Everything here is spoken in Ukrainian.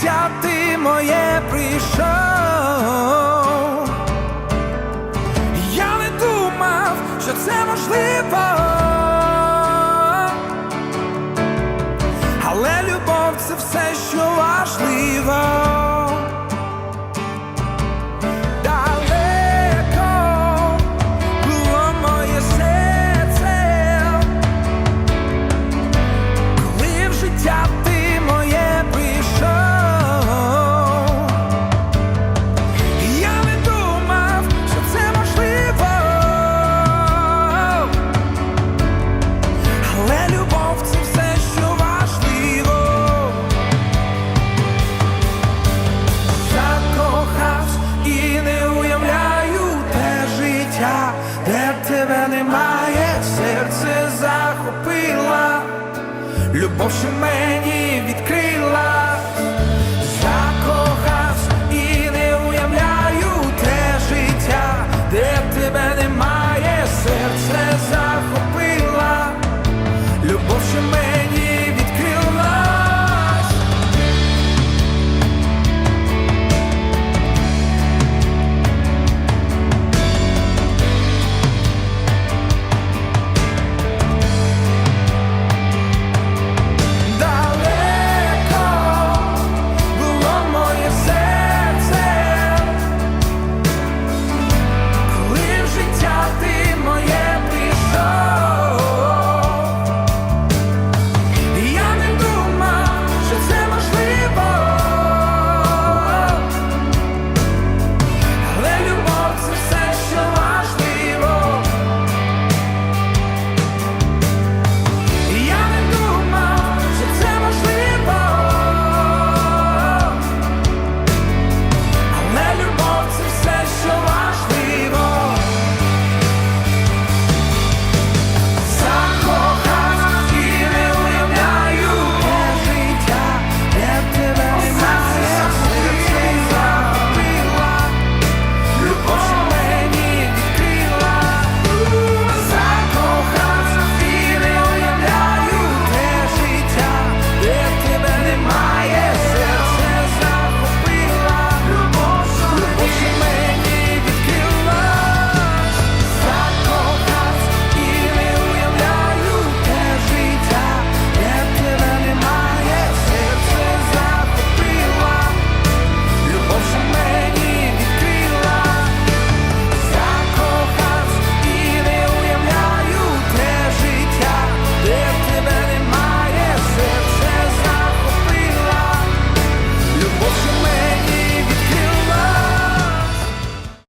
життя ти моє прийшов. Я не думав, що це можливо, але любов це все, що. любов, що мені відкрила.